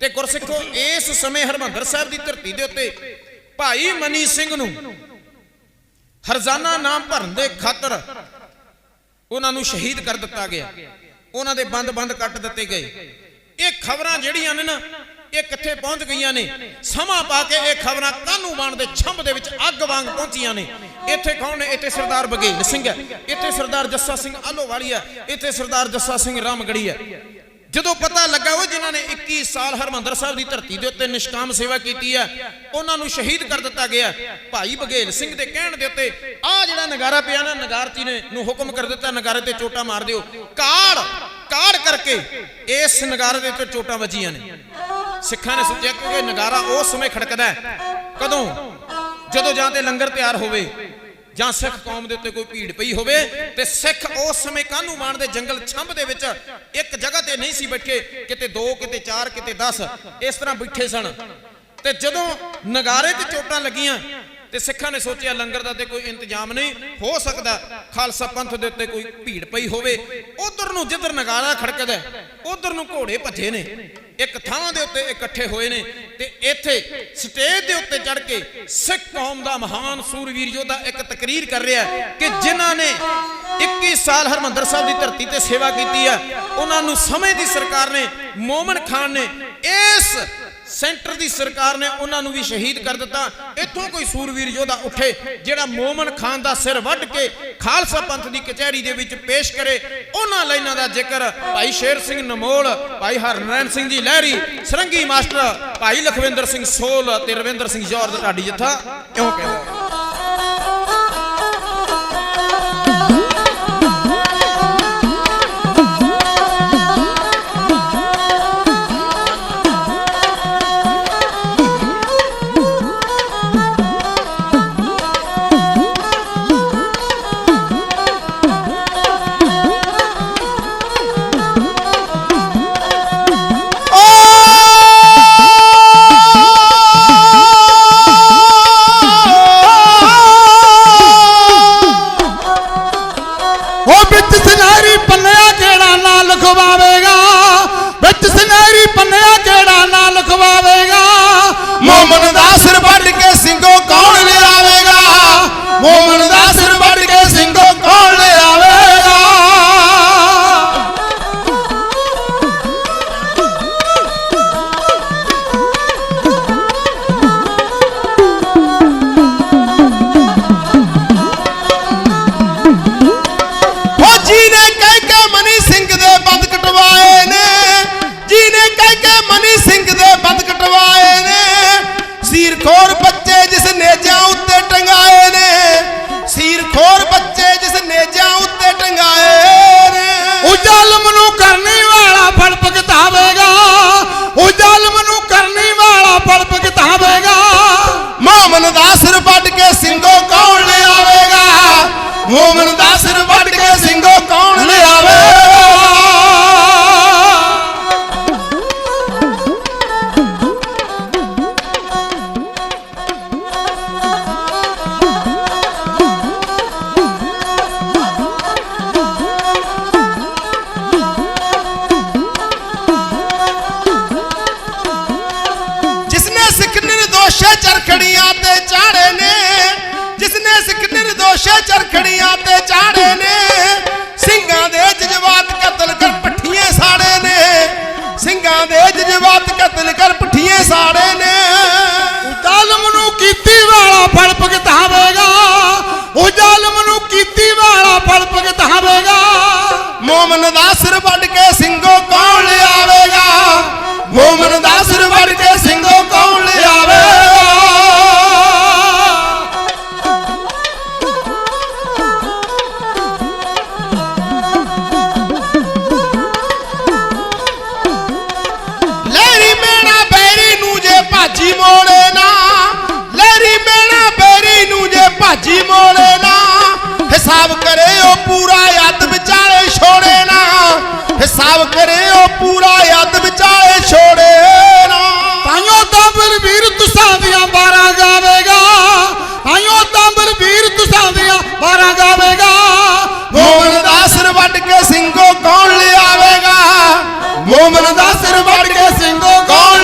ਤੇ ਗੁਰਸਿੱਖੋ ਇਸ ਸਮੇਂ ਹਰਮੰਦਰ ਸਾਹਿਬ ਦੀ ਧਰਤੀ ਦੇ ਉੱਤੇ ਭਾਈ ਮਨੀ ਸਿੰਘ ਨੂੰ ਹਰਜ਼ਾਨਾ ਨਾਮ ਭਰਨ ਦੇ ਖਾਤਰ ਉਹਨਾਂ ਨੂੰ ਸ਼ਹੀਦ ਕਰ ਦਿੱਤਾ ਗਿਆ। ਉਹਨਾਂ ਦੇ ਬੰਦ-ਬੰਦ ਕੱਟ ਦਿੱਤੇ ਗਏ। ਇਹ ਖਬਰਾਂ ਜਿਹੜੀਆਂ ਨੇ ਨਾ, ਇਹ ਕਿੱਥੇ ਪਹੁੰਚ ਗਈਆਂ ਨੇ? ਸਮਾਂ ਪਾ ਕੇ ਇਹ ਖਬਰਾਂ ਕਾਨੂੰ ਬਾਣ ਦੇ ਛੰਭ ਦੇ ਵਿੱਚ ਅੱਗ ਵਾਂਗ ਪਹੁੰਚੀਆਂ ਨੇ? ਇੱਥੇ ਕੌਣ ਨੇ? ਇੱਥੇ ਸਰਦਾਰ ਬਗੇਲ ਸਿੰਘ ਹੈ। ਇੱਥੇ ਸਰਦਾਰ ਜੱਸਾ ਸਿੰਘ ਆਲੋਵਾਲੀ ਹੈ। ਇੱਥੇ ਸਰਦਾਰ ਜੱਸਾ ਸਿੰਘ ਰਾਮਗੜੀ ਹੈ। ਜਦੋਂ ਪਤਾ ਲੱਗਾ ਜਿਨ੍ਹਾਂ ਨੇ 21 ਸਾਲ ਹਰਮੰਦਰ ਸਾਹਿਬ ਦੀ ਧਰਤੀ ਦੇ ਉੱਤੇ ਨਿਸ਼ਕਾਮ ਸੇਵਾ ਕੀਤੀ ਹੈ, ਉਹਨਾਂ ਨੂੰ ਸ਼ਹੀਦ ਕਰ ਦਿੱਤਾ ਗਿਆ। ਭਾਈ ਬਗੇਲ ਸਿੰਘ ਦੇ ਕਹਿਣ ਦੇ ਉੱਤੇ ਆ ਜਿਹੜਾ ਨਗਾਰਾ ਪਿਆ ਨਾ ਨਗਾਰਤੀ ਨੇ ਨੂੰ ਹੁਕਮ ਕਰ ਦਿੱਤਾ, ਨਗਾਰੇ ਤੇ ਚੋਟਾ ਮਾਰ ਦਿਓ। ਕਾੜ ਕਾੜ ਕਰਕੇ ਇਸ ਨਗਾਰੇ ਦੇ ਉੱਤੇ ਚੋਟਾਂ ਵੱਜੀਆਂ ਨੇ। ਸਿੱਖਾਂ ਨੇ ਸੋਚਿਆ ਕਿ ਨਗਾਰਾ ਉਸ ਸਮੇਂ ਖੜਕਦਾ ਕਦੋਂ? ਜਦੋਂ ਜਾਂ ਤੇ ਲੰਗਰ ਤਿਆਰ ਹੋਵੇ ਜਾਂ ਸਿੱਖ ਕੌਮ ਦੇ ਉੱਤੇ ਕੋਈ ਭੀੜ ਪਈ ਹੋਵੇ, ਤੇ ਸਿੱਖ ਉਸ ਸਮੇਂ ਕਾਹਨੂੰ ਮਾਨ ਦੇ ਜੰਗਲ ਛੰਭ ਦੇ ਵਿੱਚ ਇੱਕ ਜਗ੍ਹਾ ਤੇ ਨਹੀਂ ਸੀ ਬੈਠੇ, ਕਿਤੇ 2 ਕਿਤੇ 4 ਕਿਤੇ 10 ਇਸ ਤਰ੍ਹਾਂ ਬੈਠੇ ਸਨ। ਤੇ ਜਦੋਂ ਨਗਾਰੇ ਤੇ ਚੋਟਾਂ ਲੱਗੀਆਂ, ਤੇ ਸਿੱਖਾਂ ਨੇ ਸੋਚਿਆ, ਲੰਗਰ ਦਾ ਤੇ ਕੋਈ ਇੰਤਜ਼ਾਮ ਨਹੀਂ, ਹੋ ਸਕਦਾ ਖਾਲਸਾ ਪੰਥ ਦੇ ਉੱਤੇ ਕੋਈ ਭੀੜ ਪਈ ਹੋਵੇ। ਉਧਰ ਨੂੰ ਜਿੱਧਰ ਨਗਾਰਾ ਖੜਕਦਾ ਉਧਰ ਨੂੰ ਘੋੜੇ ਭੱਜੇ ਨੇ। ਇੱਕ ਥਾਂ ਦੇ ਉੱਤੇ ਇਕੱਠੇ ਹੋਏ ਨੇ ਤੇ ਇੱਥੇ ਸਟੇਜ ਦੇ ਉੱਤੇ ਚੜ ਕੇ ਸਿੱਖ ਕੌਮ ਦਾ ਮਹਾਨ ਸੂਰਵੀਰ ਯੋਧਾ ਇੱਕ ਤਕਰੀਰ ਕਰ ਰਿਹਾ ਕਿ ਜਿਨ੍ਹਾਂ ਨੇ 21 ਸਾਲ ਹਰਮੰਦਰ ਸਾਹਿਬ ਦੀ ਧਰਤੀ ਤੇ ਸੇਵਾ ਕੀਤੀ ਹੈ। ਉਹਨਾਂ ਨੂੰ ਸਮੇਂ ਦੀ ਸਰਕਾਰ ਨੇ, ਮੋਮਨ ਖਾਨ ਨੇ ਇਸ ਸੈਂਟਰ ਦੀ ਸਰਕਾਰ ਨੇ ਉਹਨਾਂ ਨੂੰ ਵੀ ਸ਼ਹੀਦ ਕਰ ਦਿੱਤਾ। ਇੱਥੋਂ ਕੋਈ ਸੂਰਵੀਰ ਯੋਧਾ ਉੱਠੇ, ਜਿਹੜਾ ਮੋਮਨ ਖਾਨ ਦਾ ਸਿਰ ਵੱਢ ਕੇ ਖਾਲਸਾ ਪੰਥ ਦੀ ਕਚਹਿਰੀ ਦੇ ਵਿੱਚ ਪੇਸ਼ ਕਰੇ, ਉਹਨਾਂ ਲਾਈਨਾਂ ਦਾ ਜ਼ਿਕਰ ਭਾਈ ਸ਼ੇਰ ਸਿੰਘ ਨਮੋਲ, ਭਾਈ ਹਰਨੈਣ ਸਿੰਘ ਜੀ ਲਹਿਰੀ, ਸਰੰਗੀ ਮਾਸਟਰ ਭਾਈ ਲਖਵਿੰਦਰ ਸਿੰਘ ਸੋਲ ਤੇ ਰਵਿੰਦਰ ਸਿੰਘ ਜੌਹਰ ਦਾ ਢਾਡੀ ਜਥਾ ਕਿਉਂ ਕਹਿੰਦਾ ਉਹ ਵਿੱਚ ਸੁਨਹਿਰੀ ਪੰਨਿਆ ਕਿਹੜਾ ਨਾਂ ਲਿਖਵਾਵੇਗਾ? ਵਿੱਚ ਸੁਨਹਿਰੀ ਪੰਨਿਆ ਕਿਹੜਾ ਨਾਂ ਲਿਖਵਾਵੇਗਾ ਦੇ ਬੰਦ ਕਟਵਾਏ ਨੇ। ਸੀਰਖੋਰ ਬੱਚੇ ਜਿਸ ਨੇਜਾਂ ਉੱਤੇ ਟੰਗਾਏ ਨੇ। ਸੀਰਖੋਰ ਬੱਚੇ ਜਿਸ ਨੇਜਾਂ ਉੱਤੇ ਟੰਗਾਏ ਨੇ। ਉਹ ਜ਼ਾਲਮ ਨੂੰ ਕਰਨੀ ਵਾਲਾ ਫਲ ਭਗਤਾਵੇਗਾ। ਉਹ ਜ਼ਾਲਮ ਨੂੰ ਕਰਨੀ ਵਾਲਾ ਫਲ ਭਗਤਾਵੇਗਾ। ਮੋਮਨ ਦਾ ਸਿਰ ਵੱਢ ਕੇ ਸਿੰਘੋ ਕੌਣ ਲਿਆਵੇਗਾ? ਮੋਮਨ ਜਜ਼ਬਾਤ ਕਤਲ ਕਰ ਪੱਠੀਆਂ ਸਾੜੇ ਨੇ। ਜ਼ਾਲਮ ਨੂੰ ਕੀਤੀ ਵਾਲਾ ਫਲ ਭੁਗਤਾਵੇਗਾ ਉਹ ਜ਼ਾਲਮ ਨੂੰ ਕੀਤੀ ਵਾਲਾ ਫਲ ਭੁਗਤਾਵੇਗਾ ਮੋਮਨ ਦਾ ਸਿਰ ਵੱਢ ਕੇ ਸਿੰਘੋ ਭਾਜੀ ਮੋੜੇ ਨਾ। ਲੈਰੀ ਬੇਣਾ ਬੇਰੀ ਨੂੰ ਜੇ ਭਾਜੀ ਮੋੜੇ ਨਾ। ਹਿਸਾਬ ਕਰੇ ਉਹ ਪੂਰਾ ਯਾਦ ਵਿਚਾਲੇ ਛੋੜੇ ਨਾ। ਹਿਸਾਬ ਕਰੇ ਉਹ ਪੂਰਾ ਯਾਦ ਵਿਚਾਲੇ ਛੋੜੇ ਨਾ। ਤਾਈਓ ਤਾਂ ਫਿਰ ਵੀਰ ਤੁਸਾਂ ਦੀਆਂ ਬਾਰਾਂ ਗਾਵੇਗਾ। ਤਾਈਓ ਤਾਂ ਫਿਰ ਵੀਰ ਤੁਸਾਂ ਦੀਆਂ ਬਾਰਾਂ ਗਾਵੇਗਾ। ਮੋਮਨ ਦਾ ਸਿਰ ਵੱਢ ਕੇ ਸਿੰਘੋ ਕੌਣ ਲਿਆਵੇਗਾ? ਮੋਮਨ ਦਾ ਸਿਰ ਵੱਢ ਕੇ ਸਿੰਘੋ ਕੌਣ